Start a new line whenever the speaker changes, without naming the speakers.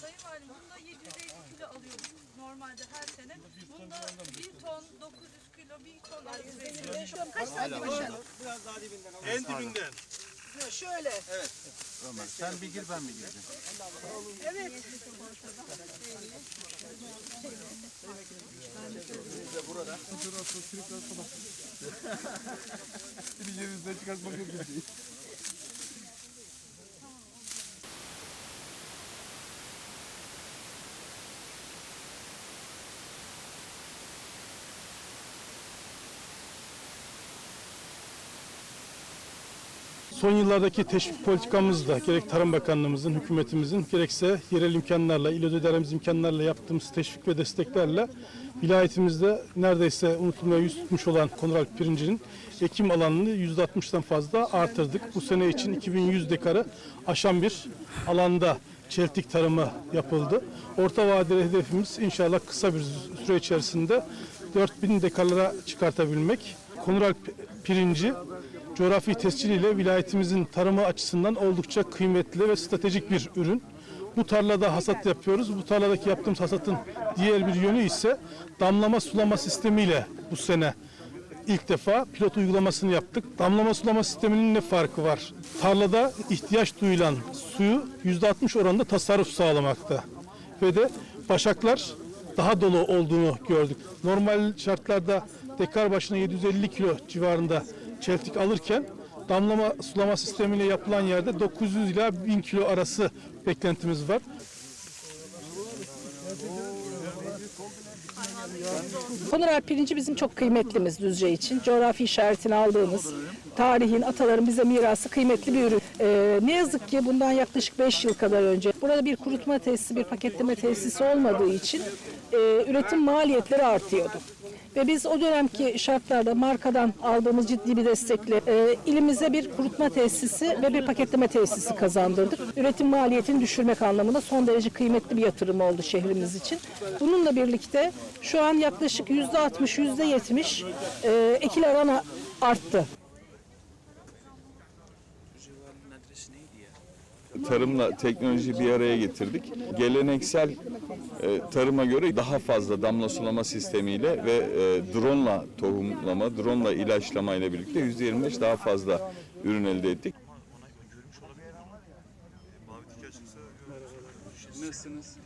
Sayın Valim bunda 750 kilo alıyoruz normalde her sene. Bunda 1 ton 900 kilo 1 ton arası
Kaç santim aşağı?
En dibinden.
Şöyle.
Sen bir gir ben bir gireceğim.
Evet.
Son yıllardaki teşvik politikamızda gerek Tarım Bakanlığımızın, hükümetimizin gerekse yerel imkanlarla, il ödelerimiz imkanlarla yaptığımız teşvik ve desteklerle vilayetimizde neredeyse unutulmaya yüz tutmuş olan konural pirincinin ekim alanını %60'dan fazla artırdık. Bu sene için 2100 dekarı aşan bir alanda çeltik tarımı yapıldı. Orta vadeli hedefimiz inşallah kısa bir süre içerisinde 4000 dekarlara çıkartabilmek. Konural pirinci coğrafi tesciliyle vilayetimizin tarımı açısından oldukça kıymetli ve stratejik bir ürün. Bu tarlada hasat yapıyoruz. Bu tarladaki yaptığımız hasatın diğer bir yönü ise damlama sulama sistemiyle bu sene ilk defa pilot uygulamasını yaptık. Damlama sulama sisteminin ne farkı var? Tarlada ihtiyaç duyulan suyu %60 oranında tasarruf sağlamakta. Ve de başaklar daha dolu olduğunu gördük. Normal şartlarda dekar başına 750 kilo civarında çeltik alırken damlama sulama sistemiyle yapılan yerde 900 ila 1000 kilo arası beklentimiz var.
Konural pirinci bizim çok kıymetlimiz Düzce için. Coğrafi işaretini aldığımız, tarihin, ataların bize mirası kıymetli bir ürün. Ee, ne yazık ki bundan yaklaşık 5 yıl kadar önce burada bir kurutma tesisi, bir paketleme tesisi olmadığı için e, üretim maliyetleri artıyordu. Ve biz o dönemki şartlarda markadan aldığımız ciddi bir destekle e, ilimize bir kurutma tesisi ve bir paketleme tesisi kazandırdık. Üretim maliyetini düşürmek anlamında son derece kıymetli bir yatırım oldu şehrimiz için. Bununla birlikte şu an yaklaşık yüzde 60, yüzde 70 e, ekil alan arttı.
tarımla teknoloji bir araya getirdik. Geleneksel e, tarıma göre daha fazla damla sulama sistemiyle ve e, drone'la tohumlama, drone'la ilaçlama ile birlikte %25 daha fazla ürün elde ettik.
Nasılsınız?